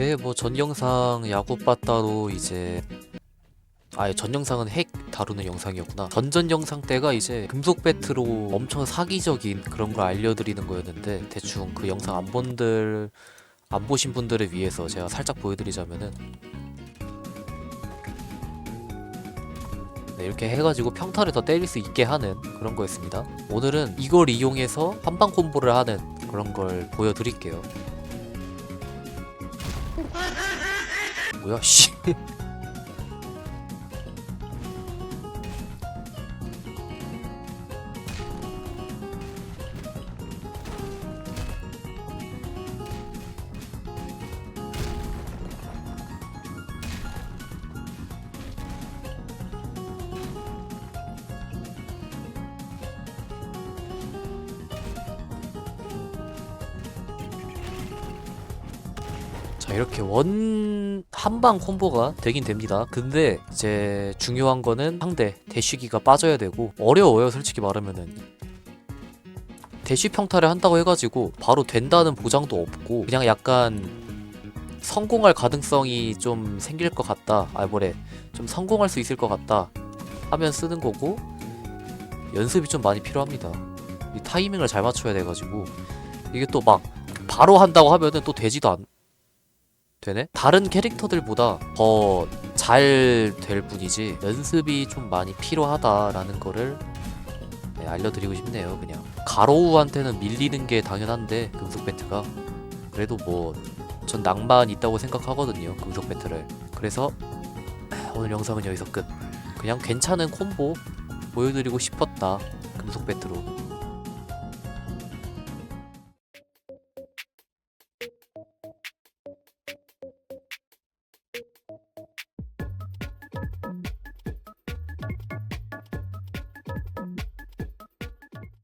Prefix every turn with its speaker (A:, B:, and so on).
A: 네, 뭐전 영상 야구 빠 따로 이제 아예 전 영상은 핵 다루는 영상이었구나. 전전 영상 때가 이제 금속 배트로 엄청 사기적인 그런 걸 알려드리는 거였는데 대충 그 영상 안 본들 안 보신 분들을 위해서 제가 살짝 보여드리자면은 네, 이렇게 해가지고 평타를 더 때릴 수 있게 하는 그런 거였습니다. 오늘은 이걸 이용해서 한방 콤보를 하는 그런 걸 보여드릴게요. 뭐야 씨 이렇게 원 한방 콤보가 되긴 됩니다. 근데 이제 중요한 거는 상대 대쉬기가 빠져야 되고 어려워요 솔직히 말하면은. 대쉬 평타를 한다고 해가지고 바로 된다는 보장도 없고 그냥 약간 성공할 가능성이 좀 생길 것 같다. 아 뭐래. 좀 성공할 수 있을 것 같다 하면 쓰는 거고 연습이 좀 많이 필요합니다. 이 타이밍을 잘 맞춰야 돼가지고. 이게 또 막 바로 한다고 하면은 또 되지도 않 되네? 다른 캐릭터들보다 더 잘 될 뿐이지 연습이 좀 많이 필요하다라는 거를 네, 알려드리고 싶네요 그냥. 가로우한테는 밀리는 게 당연한데 금속 배트가? 그래도 뭐 전 낭만 있다고 생각하거든요 금속 배트를. 그래서 오늘 영상은 여기서 끝. 그냥 괜찮은 콤보 보여드리고 싶었다 금속 배트로